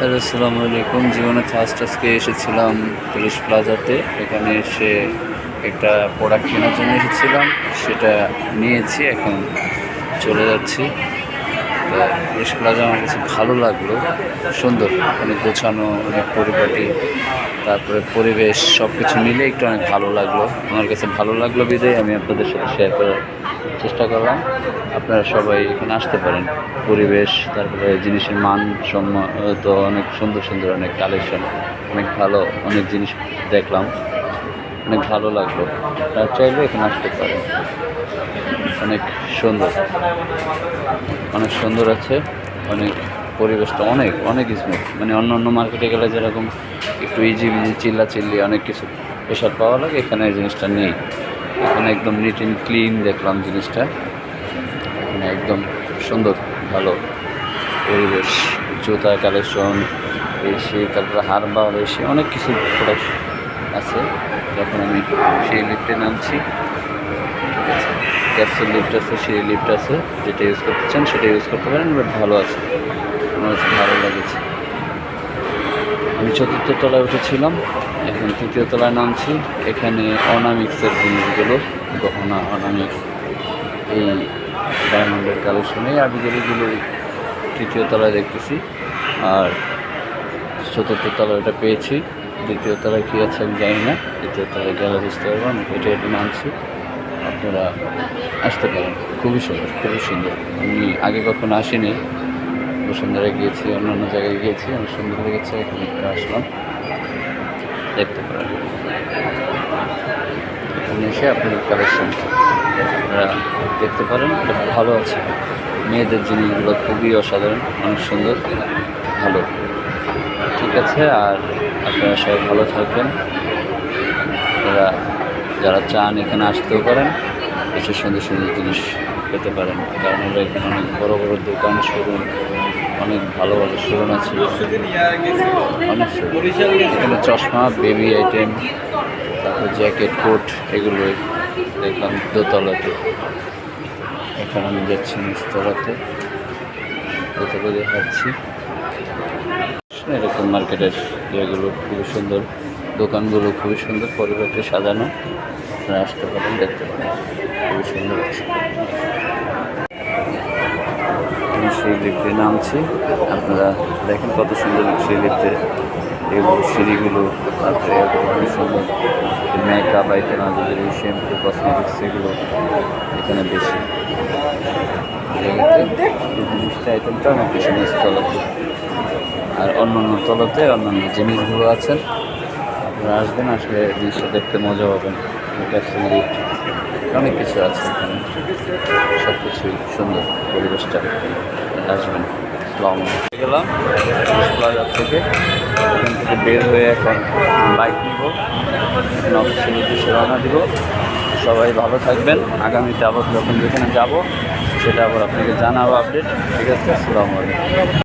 Hello, আসসালামু আলাইকুম। জীবনে ফার্স্ট আজকে এসেছিলাম পুলিশ প্লাজাতে এখানে এসে একটা প্রোডাক্ট কেনার জন্য এসেছিলাম। সেটা নিয়েছি, এখন চলে যাচ্ছি। তো পুলিশ প্লাজা আমার কাছে ভালো লাগল, সুন্দর অনেক গোছানো অনেক পরিপাটি, তারপরে পরিবেশ সব কিছু মিলে একটু অনেক ভালো লাগল। আমার কাছে ভালো লাগল বিদায়, আমি আপনাদের সাথে শেয়ার করার চেষ্টা করলাম। আপনারা সবাই এখানে আসতে পারেন। পরিবেশ, তারপরে জিনিসের মান সম্মত অনেক সুন্দর সুন্দর অনেক কালেকশন অনেক ভালো, অনেক জিনিস দেখলাম। অনেক ভালো লাগল। আপনারা চাইলে এখানে আসতে পারেন। অনেক সুন্দর। অনেক সুন্দর আছে, অনেক পরিবেশটা অনেক অনেক স্মুথ মানে অন্য অন্য মার্কেটে গেলে যেরকম একটু ইজি বিজি চিল্লা চিল্লি অনেক কিছু প্রেশার পাওয়া লাগে, এখানে জিনিসটা নেই। এখানে একদম নিট অ্যান্ড ক্লিন দেখলাম জিনিসটা। এখানে একদম সুন্দর, ভালো পরিবেশ, জুতা কালেকশন এসি তারপরে হারবার এসি অনেক কিছু প্রোডাক্ট আছে। যখন আমি সেই লিফটে নামছি। ক্যাপসুল লিফট আছে সেই লিফট আছে, যেটা ইউজ করতে চান সেটা ইউজ করতে পারেন বাট ভালো আছে। আমার কাছে ভালো লেগেছে। আমি চতুর্থ তলায় উঠেছিলাম, এখন তৃতীয় তলায় নামছি। এখানে অনামিক্সের জিনিসগুলো, গহনা অনামিক্স এই ডায়মন্ডের কালেকশনে আবিগুলিগুলো তৃতীয় তলায় দেখতেছি। আর চতুর্থ তলায় এটা পেয়েছি। দ্বিতীয় তলায় কী আছে আমি জানি না। দ্বিতীয় তলায় গেলে বুঝতে পারব আমি এটা এটা নামছি। আপনারা আসতে পারেন। খুবই সুন্দর খুবই সুন্দর। আমি আগে কখনো আসিনি। বসুন্ধরা গিয়েছি, অন্যান্য জায়গায় গিয়েছি। আমি সুন্দর লেগেছে, এখানে আসলাম। দেখতে পারেন। এখানে এসে আপনাদের কালেকশন আপনারা দেখতে পারেন। ভালো আছে। মেয়েদের জিনিসগুলো খুবই অসাধারণ, অনেক সুন্দর, ভালো। ঠিক আছে, আর আপনারা সবাই ভালো থাকবেন। যারা চান এখানে আসতেও পারেন কিছু সুন্দর সুন্দর জিনিস পেতে পারেন। কারণ হলো এখানে অনেক বড় বড় দোকান শোরুম অনেক ভালো ভালো শোরুম আছে। অনেক এখানে চশমা বেবি আইটেম তারপর জ্যাকেট কোট এগুলো দেখলাম দোতলাতে। এখানে আমি যাচ্ছি নিচতলাতে। দোতলা দেখাচ্ছি এরকম মার্কেটের ইয়েগুলো খুবই সুন্দর। দোকানগুলো খুবই সুন্দর পরিবেশে সাজানো। আপনারা আসতে পারেন, দেখতে পারেন। খুবই সুন্দর আছে। সেই নামছি। আপনারা দেখেন কত সুন্দর সেই লিফটে সিঁড়িগুলো খুবই সুন্দর মেকআপ আইটেম আছে যেগুলো শ্যাম্পু কসমেটিক্স এগুলো এখানে বেশি। এই আইটেমটা আমার পিছনে স্থলাতে আর অন্য অন্য তলাতে অন্যান্য জিনিসগুলো আছে। আপনারা আসবেন, আসলে জিনিসটা দেখতে মজা পাবেন। অনেক কিছু আছে এখানে। সব কিছুই সুন্দর পরিবেশটা। আসবেন। আলাইকুম। গেলাম প্লাজার থেকে। এখান থেকে বের হয়ে এখন বাইক নিব। অফিসের উদ্দেশ্যে রওনা দিব। সবাই ভালো থাকবেন। আগামীতে আবার যখন যেখানে যাব, সেটা আবার আপনাকে জানাব আপডেট। ঠিক আছে? আসসালামু